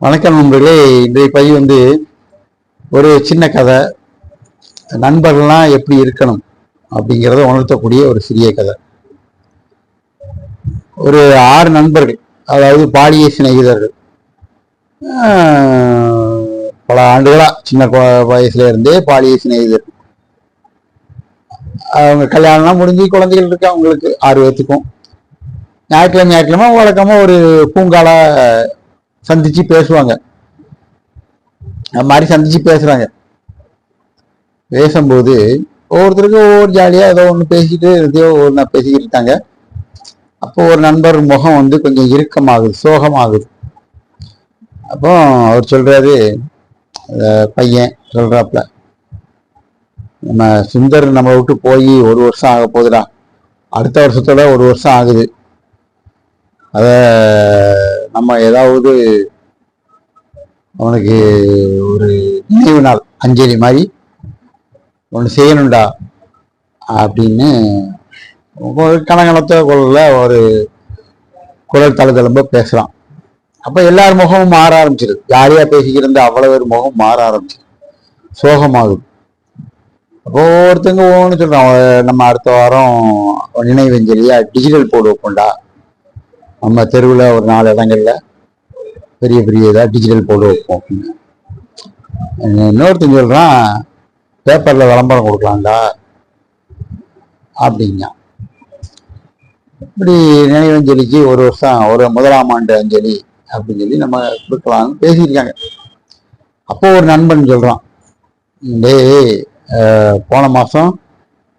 வணக்கம் நண்பர்களே. இன்றைய பதிவு வந்து ஒரு சின்ன கதை. நண்பர்கள்லாம் எப்படி இருக்கணும் அப்படிங்கிறத உணர்த்தக்கூடிய ஒரு சிறிய கதை. ஒரு ஆறு நண்பர்கள் அதாவது பாலிய சிநேகிதர்கள். பல ஆண்டுகளாக சின்ன வயசுல இருந்தே பாலிய சிநேகிதர் அவங்க கல்யாணம்லாம் முடிஞ்சு குழந்தைகள் இருக்கு அவங்களுக்கு ஆறு பேர்த்துக்கும் ஞாயிற்றுக்கிழமை ஞாயிற்றுக்கிழமை வழக்கமா ஒரு பூங்கால சந்திச்சு பேசுவாங்க. அது மாதிரி சந்திச்சு பேசுறாங்க. பேசும்போது ஒவ்வொருத்தருக்கும் ஒவ்வொரு ஜாலியா ஏதோ ஒன்று பேசிட்டு எதையோ ஒன்று பேசிக்கிட்டு இருக்காங்க. அப்போ ஒரு நண்பர் முகம் வந்து கொஞ்சம் இறுக்கமாகுது சோகமாகுது. அப்போ அவர் சொல்றாரு பையன் சொல்றாப்ல நம்ம சுந்தர் நம்ம விட்டு போய் ஒரு வருஷம் ஆக போகுதுடா. அடுத்த வருஷத்தோட ஒரு வருஷம் ஆகுது. அதை நம்ம ஏதாவது அவனுக்கு ஒரு நினைவு நாள் அஞ்சலி மாதிரி ஒன்று செய்யணும்டா அப்படின்னு ஒரு கனகலத்த குரல்ல ஒரு குரல் தழுதழும்ப பேசுகிறான் அப்போ எல்லார் முகமும் மாற ஆரம்பிச்சிருது. ஜாலியாக பேசிக்கிட்டு இருந்த பேர் முகம் மாற ஆரம்பிச்சிருது. சோகமாகுது. அப்போ ஒருத்தங்க ஒவ்வொன்று சொல்கிறான் நம்ம அடுத்த வாரம் நினைவஞ்சலியாக டிஜிட்டல் போர்டு வைப்போம்டா நம்ம தெருவில் ஒரு நாலு இடங்கள்ல பெரிய பெரிய இதாக டிஜிட்டல் போர்டு வைப்போம். இன்னொருத்தன் சொல்கிறான் பேப்பரில் விளம்பரம் கொடுக்கலாம்டா அப்படிங்க இப்படி நினைவஞ்சலிக்கு ஒரு வருஷம் ஒரு முதலாம் ஆண்டு அஞ்சலி அப்படின்னு சொல்லி நம்ம கொடுக்கலாம்னு பேசியிருக்காங்க. அப்போ ஒரு நண்பன் சொல்கிறான் டேய் போன மாதம்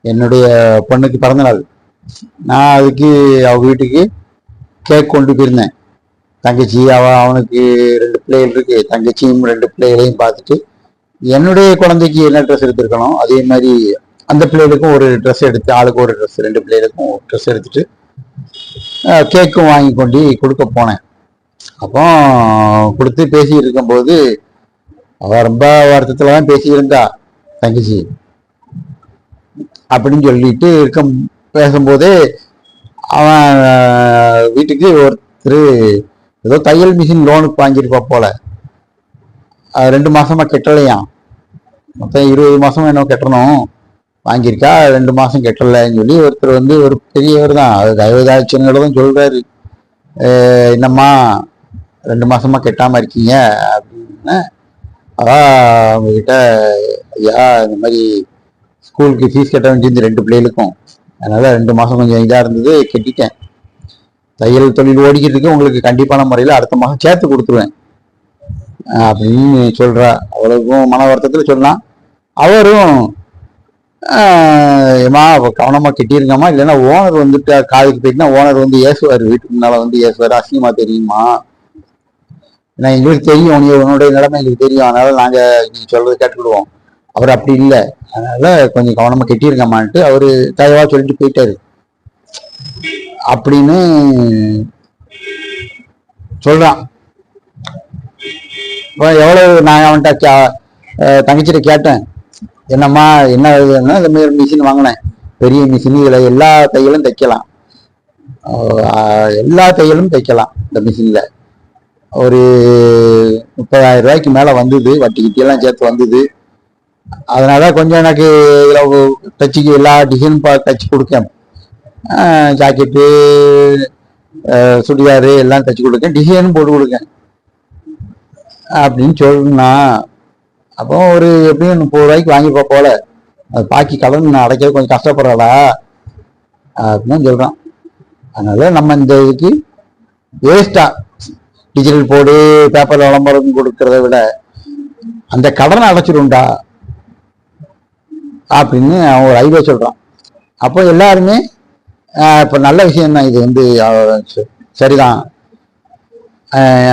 என்னுடைய பொண்ணுக்கு பிறந்த நாள். நான் அதுக்கு அவங்க வீட்டுக்கு கேக் கொண்டு போயிருந்தேன். தங்கச்சி அவ அவனுக்கு ரெண்டு பிள்ளைகள் இருக்கு. தங்கச்சியும் ரெண்டு பிள்ளைகளையும் பார்த்துட்டு என்னுடைய குழந்தைக்கு என்ன ட்ரெஸ் எடுத்திருக்கணும்? அதே மாதிரி அந்த பிள்ளைகளுக்கும் ஒரு ட்ரெஸ் எடுத்து ஆளுக்கு ஒரு ட்ரெஸ் ரெண்டு பிள்ளைகளுக்கும் ஒரு ட்ரெஸ் எடுத்துட்டு கேக்கும் வாங்கி கொண்டு கொடுக்க போனேன். அப்போ கொடுத்து பேசிட்டு இருக்கும்போது அவள் ரொம்ப வருத்தத்தில் தான் பேசியிருந்தா தங்கச்சி அப்படின்னு சொல்லிட்டு இருக்க பேசும்போதே அவன் வீட்டுக்கு ஒருத்தர் ஏதோ தையல் மிஷின் லோனுக்கு வாங்கியிருப்பா போல. அது ரெண்டு மாசமா கெட்டலையாம். மொத்தம் இருபது மாசம் என்ன கட்டணும் வாங்கியிருக்கா ரெண்டு மாசம் கெட்டலைன்னு சொல்லி ஒருத்தர் வந்து ஒரு பெரியவர் தான். அது தயவுதாச்சுங்கிறதும் சொல்றாரு. என்னம்மா ரெண்டு மாசமா கெட்டாம இருக்கீங்க. அப்படின்னு. அதான் அவங்ககிட்ட ஐயா இந்த மாதிரி ஸ்கூலுக்கு ஃபீஸ் கட்ட வேண்டியது ரெண்டு பிள்ளைகளுக்கும். அதனால ரெண்டு மாசம் கொஞ்சம் இதாக இருந்தது கட்டிட்டேன். தையல் தொழில் ஓடிக்கிட்டு இருக்கு உங்களுக்கு கண்டிப்பான முறையில் அடுத்த மாதம் சேர்த்து கொடுத்துருவேன். அப்படின்னு சொல்றா. அவளுக்கும் மன வருத்தத்தில் சொன்னான். அவரும் ஏமா ஏம்மா அவ இல்லைன்னா ஓனர் வந்துட்டு காதுக்கு போயிட்டுனா ஓனர் வந்து ஏசுவார். வீட்டுக்கு முன்னால் வந்து ஏசுவார். அசிங்கமாக தெரியுமா? ஏன்னா எங்களுக்கு தெரியும். நீ உன்னுடைய நிலைமை எங்களுக்கு தெரியும். அதனால் நாங்கள் நீ சொல்கிறது கேட்டுக்கிடுவோம். அவர் அப்படி இல்லை. அதனால் கொஞ்சம் கவனமாக கட்டியிருங்கம்மான்ட்டு அவர் தயவாக சொல்லிட்டு போயிட்டாரு. அப்படின்னு சொல்றான். இப்போ எவ்வளவு நான் அவன்கிட்ட கே- தங்கச்சிட்ட கேட்டேன். என்னம்மா என்ன இதுன்னா இந்த மாதிரி மிஷின் வாங்கினேன். பெரிய மிஷின் இதில் எல்லா தையலும் தைக்கலாம். எல்லா தையலும் தைக்கலாம் இந்த மிஷினில் ஒரு முப்பதாயிரம் ரூபாய்க்கு மேலே வந்தது. வட்டி கிட்டியெல்லாம் சேர்த்து வந்தது. அதனால கொஞ்சம் எனக்கு இதில் தச்சுக்கு எல்லா டிசைனும் தச்சு கொடுக்கேன் ஜாக்கெட்டு சுடிதாரு எல்லாம் தச்சு கொடுக்கேன். டிசைனும் போட்டு கொடுக்கேன். அப்படின்னு சொன்னா அப்போ ஒரு எப்படியும் முப்பது ரூபாய்க்கு வாங்கிப்பா போல. அது பாக்கி கடன் நான் அடைக்க கொஞ்சம் கஷ்டப்படுறாளா அப்படின்னு சொல்கிறான் அதனால நம்ம இந்த இதுக்கு வேஸ்டா டிஜிட்டல் போர்டு பேப்பர் விளம்பரம் கொடுக்கறத விட அந்த கடனை அடைச்சிடும்டா அப்படின்னு அவன் ஒரு ஐடியா சொல்கிறான் அப்போ எல்லாருமே இப்போ நல்ல விஷயம் தான் இது வந்து சரிதான்.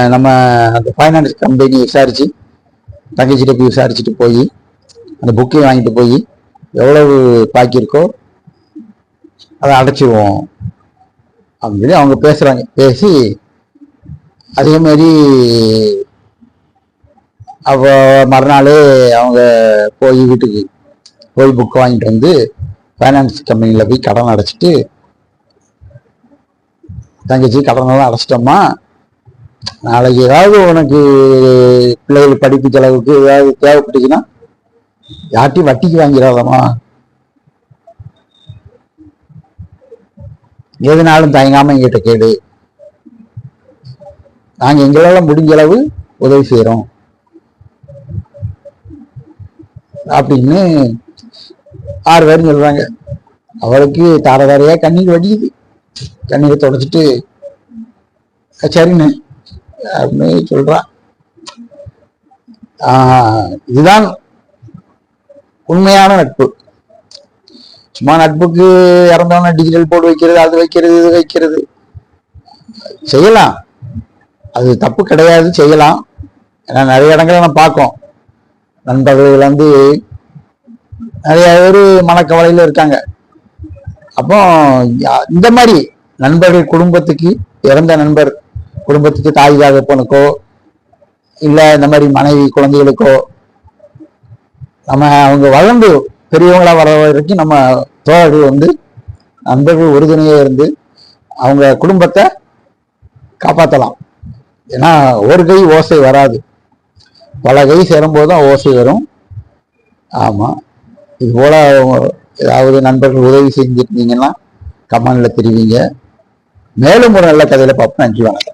நம்ம அந்த ஃபைனான்ஸ் கம்பெனி விசாரித்து தங்கச்சிட்ட போய் விசாரிச்சுட்டு போய் அந்த புக்கையும் வாங்கிட்டு போய் எவ்வளவு பாக்கி இருக்கோ அதை அடைச்சிடுவோம் அப்படின்னு சொல்லி அவங்க பேசுகிறாங்க பேசி அதே மாதிரி அப்போ மறுநாள் அவங்க போய் வீட்டுக்கு போய் புக் வாங்கிட்டு வந்து ஃபைனான்ஸ் கம்பெனியில் போய் கடன் அடைச்சிட்டு தங்கச்சி கடனெல்லாம் அடைச்சிட்டோமா நாளைக்கு ஏதாவது உனக்கு பிள்ளைகள் படிப்பு செலவுக்கு ஏதாவது தேவைப்பட்டுச்சுன்னா யார்ட்டையும் வட்டிக்கு வாங்கிடாதம்மா. எதுனாலும் தயங்காம எங்கிட்ட கேடு நாங்க எங்களால முடிஞ்ச அளவு உதவி செய்யறோம் அப்படின்னு ஆறு பேரும் சொல்றாங்க. அவளுக்கு தார தாரையா கண்ணீர் வடியுது. கண்ணீரை தொடச்சிட்டு சரின்னு அப்படின்னு சொல்றா இதுதான் உண்மையான நட்பு. சும்மா நட்புக்கு இறந்தவன டிஜிட்டல் போர்டு வைக்கிறது அது வைக்கிறது இது வைக்கிறது. செய்யலாம். அது தப்பு கிடையாது செய்யலாம். ஏன்னா நிறைய இடங்களை நம்ம பார்க்கோம் நண்பர்கள் வந்து நிறைய பேர் மனக்கவலையில் இருக்காங்க. அப்போ இந்த மாதிரி நண்பர்கள் குடும்பத்துக்கு இறந்த நண்பர் குடும்பத்துக்கு தாய் தகப்பனுக்கோ இல்லை இந்த மாதிரி மனைவி குழந்தைகளுக்கோ நம்ம அவங்க வளர்ந்து பெரியவங்களா வர வரைக்கும் நம்ம தோழர்கள் வந்து நண்பர்கள் உறுதுணையாக இருந்து அவங்க குடும்பத்தை காப்பாற்றலாம் ஏன்னா ஒரு கை ஓசை வராது. பல கை சேரும்போது தான் ஓசை வரும். ஆமாம் இது போல் ஏதாவது நண்பர்கள் உதவி செஞ்சுருந்தீங்கன்னா கமெண்ட்ல தெரிவிங்க. மேலும் ஒரு நல்ல கதையில பார்ப்போம். நன்றி வணக்கம்.